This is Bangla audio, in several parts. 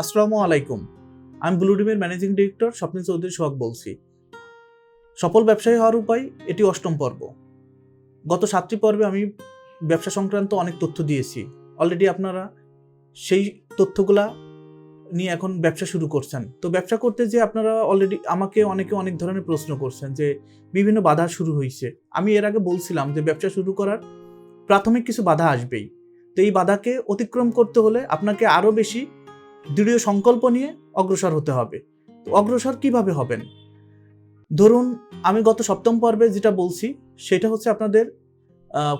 আসসালামু আলাইকুম। আমি ব্লুডিমের ম্যানেজিং ডিরেক্টর স্বপ্নিল চৌধুরী সোহাগ বলছি। সফল ব্যবসায়ী হওয়ার উপায়, এটি অষ্টম পর্ব। গত সাতটি পর্বে আমি ব্যবসা সংক্রান্ত অনেক তথ্য দিয়েছি। অলরেডি আপনারা সেই তথ্যগুলা নিয়ে এখন ব্যবসা শুরু করছেন। তো ব্যবসা করতে যে আপনারা অলরেডি আমাকে অনেকে অনেক ধরনের প্রশ্ন করছেন যে, বিভিন্ন বাধা শুরু হয়েছে আমি এর আগে বলছিলাম যে, ব্যবসা শুরু করার প্রাথমিক কিছু বাধা আসবেই। তো এই বাধাকে অতিক্রম করতে হলে আপনাকে আরও বেশি দৃঢ় সংকল্প নিয়ে অগ্রসর হতে হবে। তো অগ্রসর কীভাবে হবেন? ধরুন, আমি গত সপ্তম পর্বে যেটা বলছি, সেটা হচ্ছে আপনাদের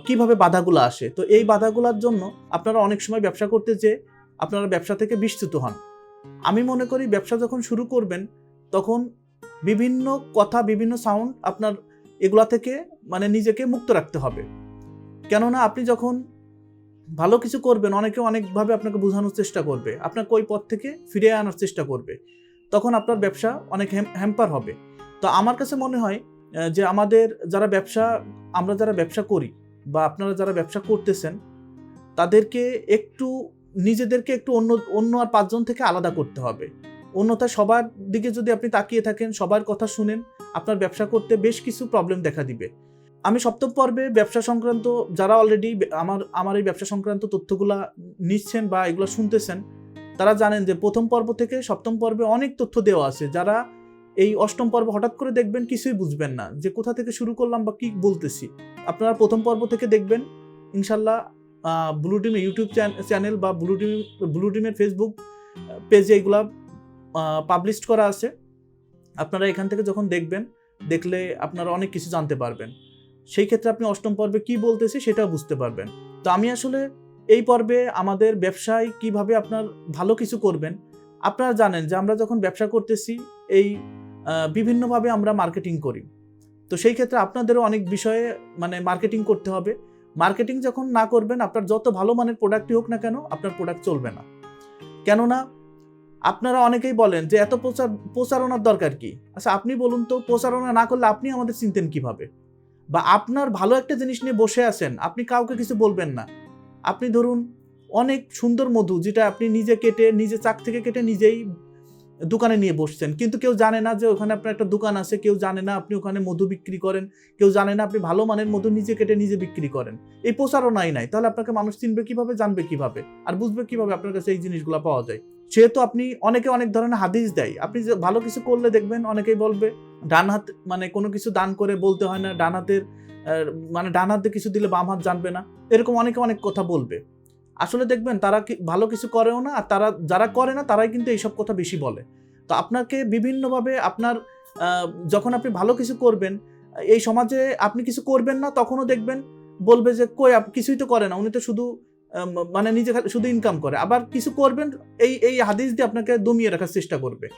কীভাবে বাধাগুলো আসে। তো এই বাধাগুলোর জন্য আপনারা অনেক সময় ব্যবসা করতে যে আপনারা ব্যবসা থেকে বিস্তৃত হন। আমি মনে করি ব্যবসা যখন শুরু করবেন, তখন বিভিন্ন কথা, বিভিন্ন সাউন্ড আপনার এগুলা থেকে মানে নিজেকে মুক্ত রাখতে হবে। কেননা আপনি যখন ভালো কিছু করবেন, অনেকে অনেকভাবে আপনাকে বোঝানোর চেষ্টা করবে। আপনাকে ওই পথ থেকে ফিরিয়ে আনার চেষ্টা করবে। তখন আপনার ব্যবসা অনেক হ্যাম্পার হবে। তো আমার কাছে মনে হয় যে আমাদের যারা ব্যবসা, আমরা যারা ব্যবসা করি বা আপনারা যারা ব্যবসা করতেছেন, তাদেরকে একটু, নিজেদেরকে একটু অন্য অন্য আর পাঁচজন থেকে আলাদা করতে হবে। অন্যথা সবার দিকে যদি আপনি তাকিয়ে থাকেন, সবার কথা শুনেন, আপনার ব্যবসা করতে বেশ কিছু প্রবলেম দেখা দিবে। আমি সপ্তম পর্বে ব্যবসা সংক্রান্ত, যারা অলরেডি আমার আমার এই ব্যবসা সংক্রান্ত তথ্যগুলা নিচ্ছেন বা এগুলো শুনতেছেন, তারা জানেন যে প্রথম পর্ব থেকে সপ্তম পর্বে অনেক তথ্য দেওয়া আছে। যারা এই অষ্টম পর্ব হঠাৎ করে দেখবেন কিছুই বুঝবেন না, যে কোথা থেকে শুরু করলাম বা কি বলতেছি। আপনারা প্রথম পর্ব থেকে দেখবেন, ইনশাল্লাহ ব্লু টিম ইউটিউব চ্যানেল বা ব্লু টিম ব্লু টিমের ফেসবুক পেজে এগুলা পাবলিশ করা আছে। আপনারা এখান থেকে যখন দেখবেন, দেখলে আপনারা অনেক কিছু জানতে পারবেন। সেই ক্ষেত্রে আপনি অষ্টম পর্বে কি বলতেছি সেটাও বুঝতে পারবেন। তো আমি আসলে এই পর্বে আমাদের ব্যবসায় কীভাবে আপনার ভালো কিছু করবেন, আপনারা জানেন যে আমরা যখন ব্যবসা করতেছি, এই বিভিন্নভাবে আমরা মার্কেটিং করি। তো সেই ক্ষেত্রে আপনাদেরও অনেক বিষয়ে মানে মার্কেটিং করতে হবে। মার্কেটিং যখন না করবেন, আপনার যত ভালো মানের প্রোডাক্টই হোক না কেন, আপনার প্রোডাক্ট চলবে না। কেননা, আপনারা অনেকেই বলেন যে এত প্রচার, প্রচারণার দরকার কি? আচ্ছা আপনি বলুন তো, প্রচারণা না করলে আপনি আমাদের চিনতেন কীভাবে? বা আপনার ভালো একটা জিনিস নিয়ে বসে আছেন, আপনি কাউকে কিছু বলবেন না। আপনি ধরুন অনেক সুন্দর মধু যেটা আপনি নিজে কেটে, নিজে চাক থেকে কেটে নিজেই দোকানে নিয়ে বসছেন। কিন্তু কেউ জানে না যে ওখানে আপনার একটা দোকান আছে, কেউ জানে না আপনি ওখানে মধু বিক্রি করেন, কেউ জানে না আপনি ভালো মানের মধু নিজে কেটে নিজে বিক্রি করেন। এই প্রচারণাই নাই। তাহলে আপনাকে মানুষ চিনবে কীভাবে, জানবে কীভাবে, আর বুঝবে কীভাবে আপনার কাছে এই জিনিসগুলো পাওয়া যায়। সেহেতু আপনি অনেকে অনেক ধরনের হাদিস দেয়। আপনি যে ভালো কিছু করলে দেখবেন, অনেকেই বলবে, ডান হাত মানে কোনো কিছু দান করে বলতে হয় না, ডান হাতের মানে ডান হাতে কিছু দিলে বাম হাত জানবে না, এরকম অনেকে অনেক কথা বলবে। আসলে দেখবেন, তারা কি, ভালো কিছু করেও না, আর তারা, যারা করে না, তারাই কিন্তু এইসব কথা বেশি বলে। তো আপনাকে বিভিন্নভাবে আপনার যখন আপনি ভালো কিছু করবেন, এই সমাজে আপনি কিছু করবেন না, তখনও দেখবেন, বলবে যে, কই কিছুই তো করে না। উনি তো শুধু মানে নিজে শুধু ইনকাম করে। আবার কিছু করবেন, এই এই হাদিস দিয়ে আপনাকে দমিয়ে রাখার চেষ্টা করবে।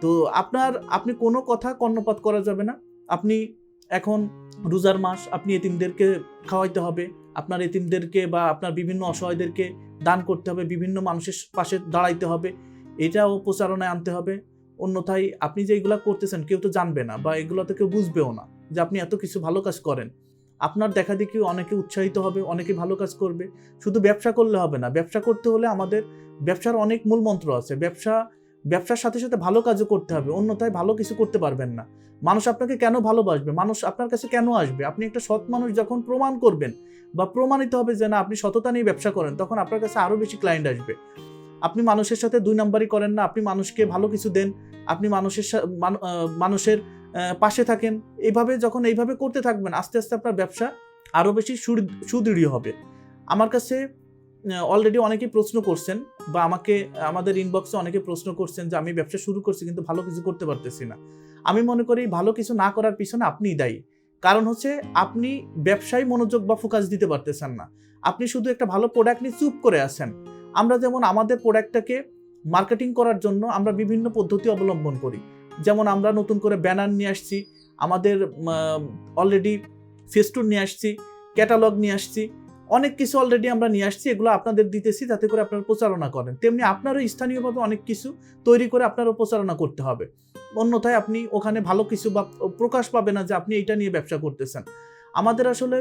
তো আপনার, আপনি কোনো কথা কর্ণপাত করা যাবে না। আপনি এখন রোজার মাস, আপনি এতিমদেরকে খাওয়াইতে হবে। আপনার এতিমদেরকে বা আপনার বিভিন্ন অসহায়দেরকে দান করতে হবে। বিভিন্ন মানুষের পাশে দাঁড়াইতে হবে। এটাও প্রচারণায় আনতে হবে। অন্যথায় আপনি যে এগুলা করতেছেন, কেউ তো জানবে না বা এগুলোতে কেউ বুঝবেও না যে আপনি এত কিছু ভালো কাজ করেন। আপনার দেখা দেখি অনেকে উৎসাহিত হবে, অনেকে ভালো কাজ করবে। শুধু ব্যবসা করলে হবে না, ব্যবসা করতে হলে আমাদের ব্যবসার অনেক মূল মন্ত্র আছে। ব্যবসা, ব্যবসার সাথে সাথে ভালো কাজও করতে হবে, অন্যথায় ভালো কিছু করতে পারবেন না। মানুষ আপনাকে কেন ভালোবাসবে? মানুষ আপনার কাছে কেন আসবে? আপনি একটা সৎ মানুষ যখন প্রমাণ করবেন বা প্রমাণিত হবে যে না, আপনি সততা নিয়ে ব্যবসা করেন, তখন আপনার কাছে আরও বেশি ক্লায়েন্ট আসবে। আপনি মানুষের সাথে দুই নাম্বারই করেন না, আপনি মানুষকে ভালো কিছু দেন, আপনি মানুষের মানুষের পাশে থাকেন। এইভাবে যখন এইভাবে করতে থাকবেন, আস্তে আস্তে আপনার ব্যবসা আরও বেশি সুদৃঢ় হবে। আমার কাছে অলরেডি অনেকেই প্রশ্ন করছেন বা আমাকে, আমাদের ইনবক্সে অনেকে প্রশ্ন করছেন যে, আমি ব্যবসা শুরু করছি কিন্তু ভালো কিছু করতে পারতেছি না। আমি মনে করি ভালো কিছু না করার পিছনে আপনিই দায়ী। কারণ হচ্ছে, আপনি ব্যবসায় মনোযোগ বা ফোকাস দিতে পারতেছেন না। আপনি শুধু একটা ভালো প্রোডাক্ট নিয়ে চুপ করে আছেন। আমরা যেমন আমাদের প্রোডাক্টটাকে মার্কেটিং করার জন্য আমরা বিভিন্ন পদ্ধতি অবলম্বন করি। যেমন আমরা নতুন করে ব্যানার নিয়ে আসছি, আমাদের অলরেডি ফেস্টুন নিয়ে আসছি ক্যাটালগ নিয়ে আসছি, অনেক কিছু অলরেডি আমরা নিয়ে আসছি, এগুলো আপনাদের দিতেছি যাতে করে আপনারা প্রচারণা করেন। তেমনি আপনারও স্থানীয়ভাবে অনেক কিছু তৈরি করে আপনারও প্রচারণা করতে হবে। অন্যথায় আপনি ওখানে ভালো কিছু বা প্রকাশ পাবে না যে আপনি এইটা নিয়ে ব্যবসা করতেছেন। আমাদের আসলে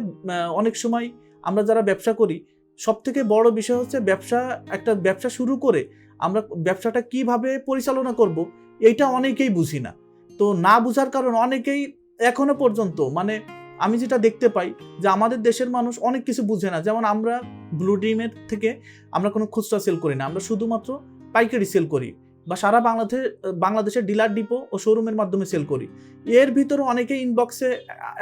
অনেক সময় আমরা যারা ব্যবসা করি সব থেকে বড় বিষয় হচ্ছে ব্যবসা, একটা ব্যবসা শুরু করে আমরা ব্যবসাটা কীভাবে পরিচালনা করব এইটা অনেকেই বুঝি না। তো না বুঝার কারণ অনেকেই এখনও পর্যন্ত মানে আমি যেটা দেখতে পাই যে আমাদের দেশের মানুষ অনেক কিছু বুঝে না। যেমন আমরা ব্লু ড্রিমের থেকে আমরা কোনো খুচরা সেল করি না, আমরা শুধুমাত্র পাইকারি সেল করি বা সারা বাংলাদেশে বাংলাদেশের ডিলার ডিপো ও শোরুমের মাধ্যমে সেল করি। এর ভিতরে অনেকে ইনবক্সে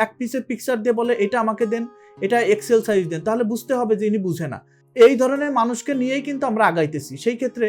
এক পিসের পিকচার দিয়ে বলে, এটা আমাকে দেন, এটা এক্সেল সাইজ দেন। তাহলে বুঝতে হবে যে ইনি বুঝে না। এই ধরনের মানুষকে নিয়েই কিন্তু আমরা আগাইতেছি। সেই ক্ষেত্রে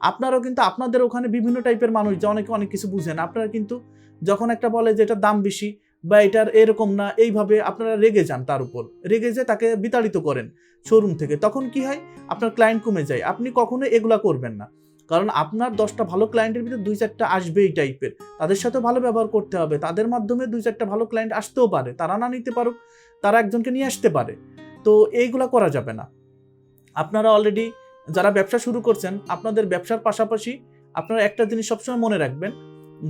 আপনারাও কিন্তু আপনাদের ওখানে বিভিন্ন টাইপের মানুষ যে অনেকে অনেক কিছু বুঝেন। আপনারা কিন্তু যখন একটা বলে যে এটার দাম বেশি বা এটার এরকম না, এইভাবে আপনারা রেগে যান তার উপর। রেগে যে তাকে বিতাড়িত করেন শোরুম থেকে। তখন কি হয়? আপনার ক্লায়েন্ট কমে যায়। আপনি কখনো এগুলা করবেন না। কারণ আপনার দশটা ভালো ক্লায়েন্টের ভিতরে দুই চারটা আসবে এই টাইপের। তাদের সাথে ভালো ব্যবহার করতে হবে। তাদের মাধ্যমে দুই চারটা ভালো ক্লায়েন্ট আসতেও পারে। তারা না নিতে পারুক, তারা একজনকে নিয়ে আসতে পারে। তো এইগুলা করা যাবে না। আপনারা অলরেডি যারা ব্যবসা শুরু করছেন, আপনাদের ব্যবসার পাশাপাশি আপনারা একটা জিনিস সবসময় মনে রাখবেন,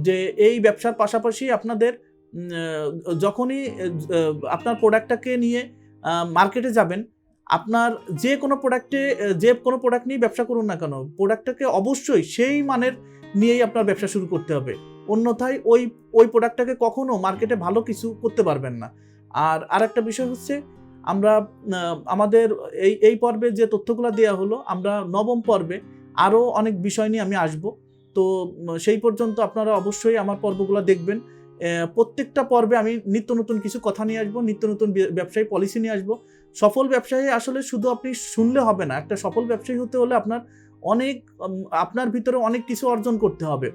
যে এই ব্যবসার পাশাপাশি আপনাদের যখনই আপনার প্রোডাক্টটাকে নিয়ে মার্কেটে যাবেন, আপনার যে কোনো প্রোডাক্টে যে কোনো প্রোডাক্ট নিয়ে ব্যবসা করুন না কেন প্রোডাক্টটাকে অবশ্যই সেই মানের নিয়েই আপনার ব্যবসা শুরু করতে হবে। অন্যথায় ওই ওই প্রোডাক্টটাকে কখনো মার্কেটে ভালো কিছু করতে পারবেন না। আর আরেকটা বিষয় হচ্ছে আমরা আমাদের এই এই পর্বে যে তথ্যগুলো দেওয়া হলো, আমরা নবম পর্বে আরও অনেক বিষয় নিয়ে আমি আসব। তো সেই পর্যন্ত আপনারা অবশ্যই আমার পর্বগুলো দেখবেন। প্রত্যেকটা পর্বে আমি নিত্য নতুন কিছু কথা নিয়ে আসব, নিত্য নতুন ব্যবসায়ী পলিসি নিয়ে আসব। সফল ব্যবসায়ী আসলে শুধু আপনি শুনলে হবে না, একটা সফল ব্যবসায়ী হতে হলে আপনার অনেক আপনার ভিতরে অনেক কিছু অর্জন করতে হবে।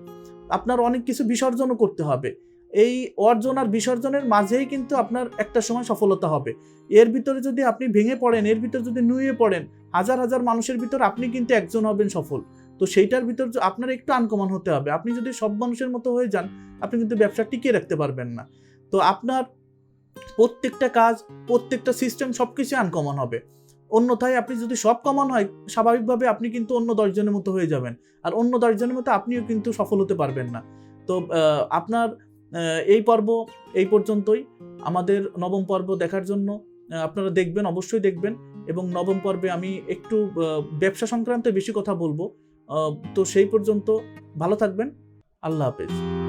আপনার অনেক কিছু বিসর্জনও করতে হবে। এই অর্জন আর বিসর্জনের মাঝেই কিন্তু আপনার একটা সময় সফলতা হবে। এর ভিতরে যদি আপনি ভেঙে পড়েন, এর ভিতরে যদি নুয়ে পড়েন, হাজার হাজার মানুষের ভিতর আপনি কিন্তু একজন হবেন সফল। তো সেইটার ভিতর আপনার একটু আনকমন হতে হবে। আপনি যদি সব মানুষের মতো হয়ে যান, আপনি কিন্তু ব্যবসা টিকিয়ে রাখতে পারবেন না। তো আপনার প্রত্যেকটা কাজ, প্রত্যেকটা সিস্টেম সব কিছু আনকমন হবে। অন্যথায় আপনি যদি সব কমন হয়, স্বাভাবিকভাবে আপনি কিন্তু অন্য দশজনের মতো হয়ে যাবেন। আর অন্য দশজনের মতো আপনিও কিন্তু সফল হতে পারবেন না। তো আপনার এই পর্ব এই পর্যন্তই। আমাদের নবম পর্ব দেখার জন্য আপনারা দেখবেন, অবশ্যই দেখবেন। এবং নবম পর্বে আমি একটু ব্যবসা সংক্রান্ত বেশি কথা বলব। তো সেই পর্যন্ত ভালো থাকবেন। আল্লাহ হাফেজ।